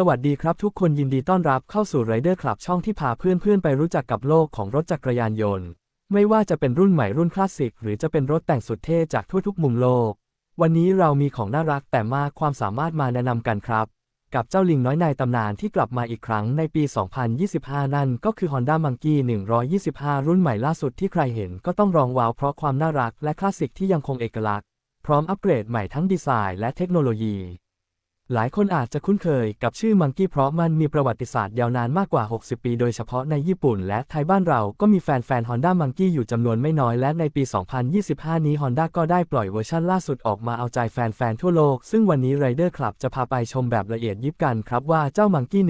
สวัสดีครับทุกคนยินดีต้อนรับเข้าสู่ Rider Club ช่องที่พาเพื่อนๆ ไปรู้จักกับโลกของรถจักรยานยนต์ ไม่ว่าจะเป็นรุ่นใหม่รุ่นคลาสสิก หรือจะเป็นรถแต่งสุดเท่จากทั่วทุกมุมโลก วันนี้เรามีของน่ารักแต่มากความสามารถมาแนะนำกันครับ กับเจ้าลิงน้อยในตำนานที่กลับมาอีกครั้งในปี 2025 นั่นก็คือ Honda Monkey 125 รุ่นใหม่ล่าสุดที่ใครเห็นก็ต้องร้องว้าวเพราะความน่ารักและคลาสสิกที่ยังคงเอกลักษณ์พร้อมอัปเกรดใหม่ทั้งดีไซน์และเทคโนโลยี หลายคนอาจจะคุ้นเคยกับชื่อมังกี้เพราะมันมีประวัติศาสตร์ยาวนานมากกว่า 60 ปี โดยเฉพาะในญี่ปุ่น และไทยบ้านเราก็มีแฟนๆ Honda Monkey อยู่จำนวนไม่น้อย และในปี 2025 นี้ Honda ก็ได้ปล่อยเวอร์ชันล่าสุดออกมาเอาใจแฟนๆ ทั่วโลก ซึ่งวันนี้ Rider Club จะพาไปชมแบบละเอียดยิบกันครับว่าเจ้า Monkey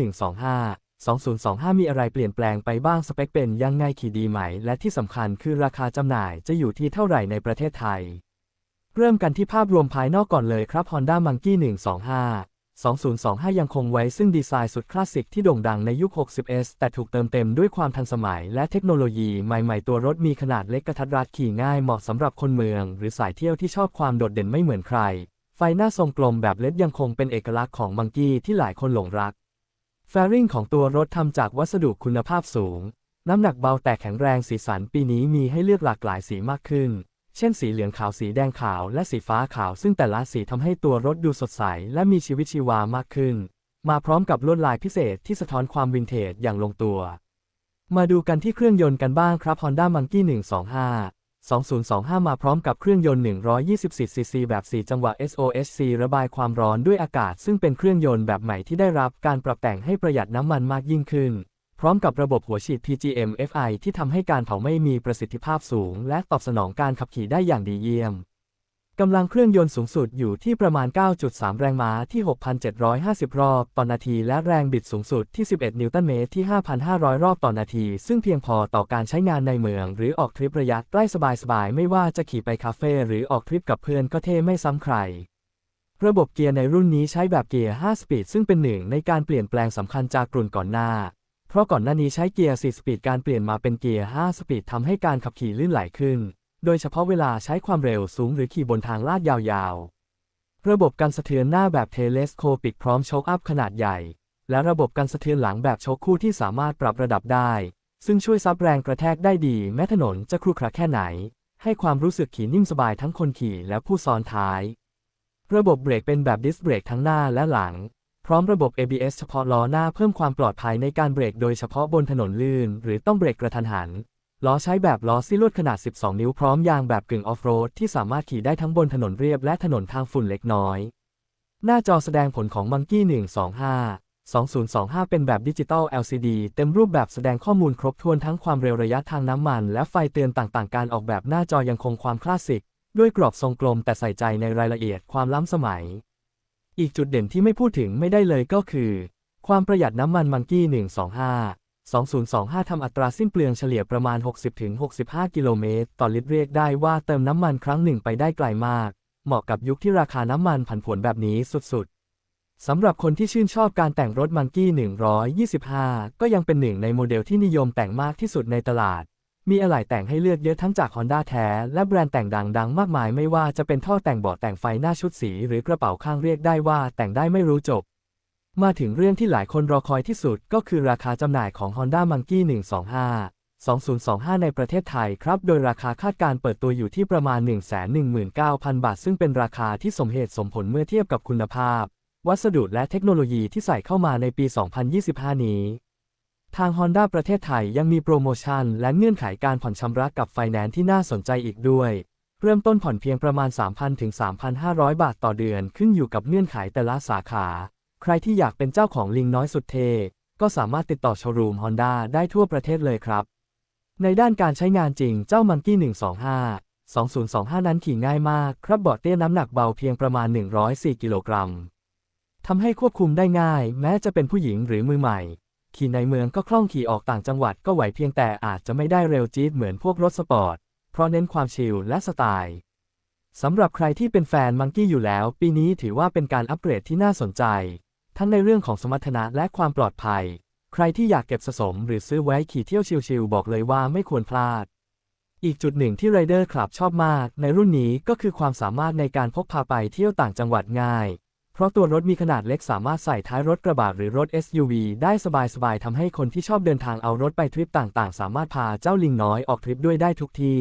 125 2025 มีอะไรเปลี่ยนแปลงไปบ้างสเปคเป็นยังไงขี่ดีไหม และที่สำคัญคือราคาจำหน่ายจะอยู่ที่เท่าไหร่ในประเทศไทย เริ่มกันที่ภาพรวมภายนอกก่อนเลยครับ Honda Monkey 125 2025 ยังคงไว้ซึ่งดีไซน์สุดคลาสสิกที่โด่งดังในยุค 60s แต่ถูกเติมเต็มด้วยความทันสมัยและเทคโนโลยีใหม่ๆ ตัวรถมีขนาดเล็กกระทัดรัดขี่ง่ายเหมาะสำหรับคนเมือง หรือสายเที่ยวที่ชอบความโดดเด่นไม่เหมือนใคร ไฟหน้าทรงกลมแบบเล็ดยังคงเป็นเอกลักษณ์ของมังกี้ที่หลายคนหลงรัก แฟริงของตัวรถทำจากวัสดุคุณภาพสูง น้ำหนักเบาแต่แข็งแรงสีสันปีนี้มีให้เลือกหลากหลายสีมากขึ้น เช่นสีเหลืองขาวสีแดงขาวและสีฟ้าขาว ซึ่งแต่ละสีทำให้ตัวรถดูสดใส และมีชีวิตชีวามากขึ้น มาพร้อมกับลวดลายพิเศษที่สะท้อนความวินเทจอย่างลงตัว มาดูกันที่เครื่องยนต์กันบ้างครับ Honda Monkey 125 2025 มาพร้อมกับเครื่องยนต์ 124cc แบบ 4 จังหวะ SOHC ระบายความร้อนด้วยอากาศ ซึ่งเป็นเครื่องยนต์แบบใหม่ที่ได้รับการปรับแต่งให้ประหยัดน้ำมันมากยิ่งขึ้น พร้อมกับระบบหัวฉีด PGM FI ที่ทำให้การเผาไม่มีประสิทธิภาพสูง และตอบสนองการขับขี่ได้อย่างดีเยี่ยมกำลังเครื่องยนต์สูงสุดอยู่ที่ประมาณ 9.3 แรงม้าที่ 6,750 รอบต่อนาที และแรงบิดสูงสุดที่ 11 นิวตันเมตรที่ 5,500 รอบต่อนาที ซึ่งเพียงพอต่อการใช้งานในเมือง หรือออกทริประยะใกล้สบายๆ ไม่ว่าจะขี่ไปคาเฟ่หรือออกทริปกับเพื่อนก็เท่ไม่ซ้ำใคร ระบบเกียร์ในรุ่นนี้ใช้แบบเกียร์ 5 สปีดซึ่งเป็นหนึ่งในการเปลี่ยนแปลงสำคัญจากรุ่นก่อนหน้า เพราะก่อนหน้านี้ใช้เกียร์ 4 สปีดการเปลี่ยนมาเป็นเกียร์ 5 สปีดทำให้การขับขี่ลื่นไหลขึ้น โดยเฉพาะเวลาใช้ความเร็วสูงหรือขี่บนทางลาดยาวๆ ระบบกันสะเทือนหน้าแบบเทเลสโคปิกพร้อมโชคอัพขนาดใหญ่ และระบบกันสะเทือนหลังแบบโชคคู่ที่สามารถปรับระดับได้ ซึ่งช่วยซับแรงกระแทกได้ดีแม้ถนนจะครุขระแค่ไหน ให้ความรู้สึกขี่นิ่มสบายทั้งคนขี่และผู้ซ้อนท้าย ระบบเบรกเป็นแบบดิสเบรกทั้งหน้าและหลัง พร้อมระบบ ABS เฉพาะล้อหน้าเพิ่มความปลอดภัยในการเบรกโดยเฉพาะบนถนนลื่น หรือต้องเบรกกระทันหัน ล้อใช้แบบล้อซี่ลวดขนาด 12 นิ้วพร้อมยางแบบกึ่งออฟโรดที่สามารถขี่ได้ทั้งบนถนนเรียบและถนนทางฝุ่นเล็กน้อย หน้าจอแสดงผลของ Monkey 125 2025 เป็นแบบดิจิตอล LCD เต็มรูปแบบแสดงข้อมูลครบถ้วนทั้งความเร็วระยะทางน้ำมัน และไฟเตือนต่างๆ การออกแบบหน้าจอยังคงความคลาสสิก ด้วยกรอบทรงกลมแต่ใส่ใจในรายละเอียดความล้ำสมัย อีกจุดเด่นที่ไม่พูดถึงไม่ได้เลยก็คือ ความประหยัดน้ำมันมังกี้ 125 2025 ทำอัตราสิ้นเปลืองเฉลี่ยประมาณ 60-65 กิโลเมตร ต่อลิตรเรียกได้ว่าเติมน้ำมันครั้งหนึ่งไปได้ไกลมาก เหมาะกับยุคที่ราคาน้ำมันผันผวนแบบนี้สุดๆ สำหรับคนที่ชื่นชอบการแต่งรถมังกี้ 125 ก็ยังเป็นหนึ่งในโมเดลที่นิยมแต่งมากที่สุดในตลาด มีอะไหล่แต่งให้เลือกเยอะทั้งจาก Honda แท้ และแบรนด์แต่งดังๆ มากมายไม่ว่าจะเป็นท่อแต่งเบาะแต่งไฟหน้าชุดสี หรือกระเป๋าข้างเรียกได้ว่าแต่งได้ไม่รู้จบ มาถึงเรื่องที่หลายคนรอคอยที่สุดก็คือราคาจำหน่ายของ Honda Monkey 125 2025 ในประเทศไทยครับ โดยราคาคาดการเปิดตัวอยู่ที่ประมาณ 119,000 บาท ซึ่งเป็นราคาที่สมเหตุสมผลเมื่อเทียบกับคุณภาพ วัสดุและเทคโนโลยีที่ใส่เข้ามาในปี 2025 นี้ ทาง Honda ประเทศไทยยังมีโปรโมชั่นและเงื่อนไขการผ่อนชำระกับไฟแนนซ์ที่น่าสนใจอีกด้วย เริ่มต้นผ่อนเพียงประมาณ 3,000 ถึง 3,500 บาทต่อเดือนขึ้นอยู่กับเงื่อนไขแต่ละสาขา ใครที่อยากเป็นเจ้าของลิงน้อยสุดเท ก็สามารถติดต่อโชว์รูม Honda ได้ทั่วประเทศเลยครับ ในด้านการใช้งานจริงเจ้า Monkey 125 2025 นั้นขี่ง่ายมาก ครับเบาะเตี้ยน้ำหนักเบาเพียงประมาณ 104 กิโลกรัมทำให้ควบคุมได้ง่าย แม้จะเป็นผู้หญิงหรือมือใหม่ ขี่ในเมืองก็คล่องขี่ออกต่างจังหวัดก็ไหวเพียงแต่อาจจะไม่ได้เร็วจี๊ดเหมือนพวกรถสปอร์ต เพราะเน้นความชิลและสไตล์สำหรับใครที่เป็นแฟนมังกี้อยู่แล้ว ปีนี้ถือว่าเป็นการอัปเกรดที่น่าสนใจ ทั้งในเรื่องของสมรรถนะและความปลอดภัย ใครที่อยากเก็บสะสมหรือซื้อไว้ขี่เที่ยวชิลๆบอกเลยว่าไม่ควรพลาด อีกจุดหนึ่งที่ Rider Club ชอบมาก ในรุ่นนี้ก็คือความสามารถในการพกพาไปเที่ยวต่างจังหวัดง่าย เพราะตัวรถมีขนาดเล็กสามารถใส่ท้ายรถกระบะหรือรถ SUV ได้สบายๆทำให้คนที่ชอบเดินทางเอารถไปทริปต่างๆ สามารถพาเจ้าลิงน้อยออกทริปด้วยได้ทุกที่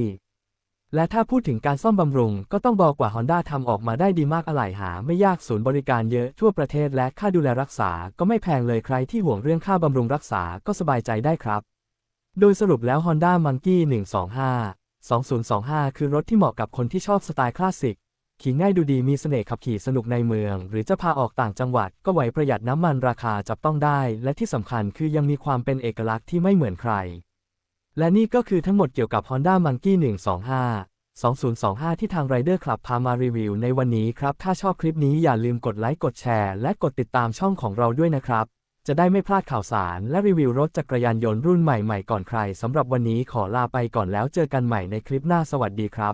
และถ้าพูดถึงการซ่อมบำรุง ก็ต้องบอกว่า Honda ทำออกมาได้ดีมากอะไหล่หา ไม่ยากศูนย์บริการเยอะทั่วประเทศและค่าดูแลรักษา ก็ไม่แพงเลยใครที่ห่วงเรื่องค่าบำรุงรักษาก็สบายใจได้ครับ โดยสรุปแล้ว Honda Monkey 125 2025 คือรถที่เหมาะกับคนที่ชอบสไตล์คลาสสิก ขี่ง่ายดูดีมีเสน่ห์ขับขี่สนุกในเมือง หรือจะพาออกต่างจังหวัดก็ไหวประหยัดน้ำมันราคาจับต้องได้ และที่สำคัญคือยังมีความเป็นเอกลักษณ์ที่ไม่เหมือนใคร และนี่ก็คือทั้งหมดเกี่ยวกับ Honda Monkey 125 2025 ที่ทาง Rider Club พามารีวิวในวันนี้ครับ ถ้าชอบคลิปนี้อย่าลืมกดไลค์ กดแชร์ และกดติดตามช่องของเราด้วยนะครับ จะได้ไม่พลาดข่าวสารและรีวิวรถจักรยานยนต์รุ่นใหม่ๆก่อนใครสำหรับวันนี้ขอลาไปก่อนแล้วเจอกันใหม่ในคลิปหน้าสวัสดีครับ